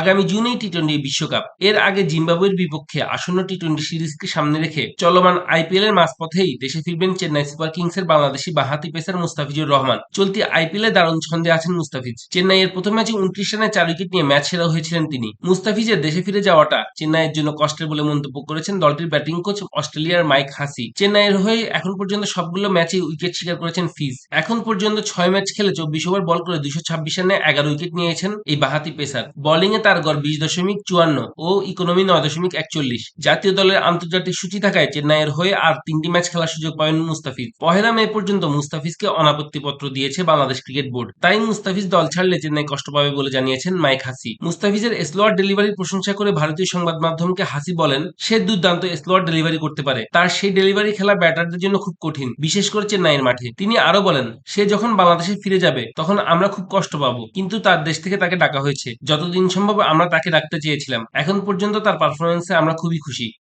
আগামী জুনেই T twenty বিশ্বকাপ। এর আগে জিম্বাবুয়ের বিপক্ষে আসন্ন টি টোয়েন্টি সিরিজকে সামনে রেখে চলমান আইপিএল এর মাঝপথেই দেশে ফিরবেন চেন্নাই সুপার কিংস এর বাংলাদেশি বাহাতি পেসার মুস্তাফিজুর রহমান। চলতি আইপিএল এ দারুণ ছন্দে আছেন মুস্তাফিজ। চেন্নাইয়ের প্রথম ম্যাচে উনত্রিশ রানে চার উইকেট নিয়ে ম্যাচ সেরা হয়েছিলেন তিনি। মুস্তাফিজের দেশে ফিরে যাওয়াটা চেন্নাইয়ের জন্য কষ্টের বলে মন্তব্য করেছেন দলটির ব্যাটিং কোচ অস্ট্রেলিয়ার মাইক হাসি। চেন্নাইয়ের হয়ে এখন পর্যন্ত সবগুলো ম্যাচে উইকেট শিকার করেছেন ফিজ। এখন পর্যন্ত ছয় ম্যাচ খেলে চব্বিশ ওভার বল করে দুশো ছাব্বিশ রানে এগারো উইকেট নিয়েছেন এই বাহাতি পেসার। বোলিং এ তার গড় বিশ দশমিক চুয়ান্ন ও ইকোনমি নয় দশমিক একচল্লিশ। জাতীয় দলের আন্তর্জাতিক সূচি থাকায় চেন্নাইয়ের হয়ে আর তিনটি ম্যাচ খেলার সুযোগ পাবেন মুস্তাফিজ। পহেলা মে পর্যন্ত মুস্তাফিজকে অনাপত্তি পত্র দিয়েছে বাংলাদেশ ক্রিকেট বোর্ড। তাই মুস্তাফিজ দল ছাড়লে চেন্নাই কষ্ট পাবে বলে জানিয়েছেন মাইক হাসি। মুস্তাফিজের স্লোয়ার ডেলিভারির প্রশংসা করে ভারতীয় সংবাদ মাধ্যমকে হাসি বলেন, সে দুর্দান্ত স্লোয়ার ডেলিভারি করতে পারে। তার সেই ডেলিভারি খেলা ব্যাটারদের জন্য খুব কঠিন, বিশেষ করে চেন্নাইয়ের মাঠে। তিনি আরও বলেন, সে যখন বাংলাদেশে ফিরে যাবে, তখন আমরা খুব কষ্ট পাবো। কিন্তু তার দেশ থেকে তাকে ডাকা হয়েছে। যতদিন সম্ভব আমরা তাকে রাখতে চেয়েছিলাম। এখন পর্যন্ত তার পারফরমেন্সে আমরা খুবই খুশি।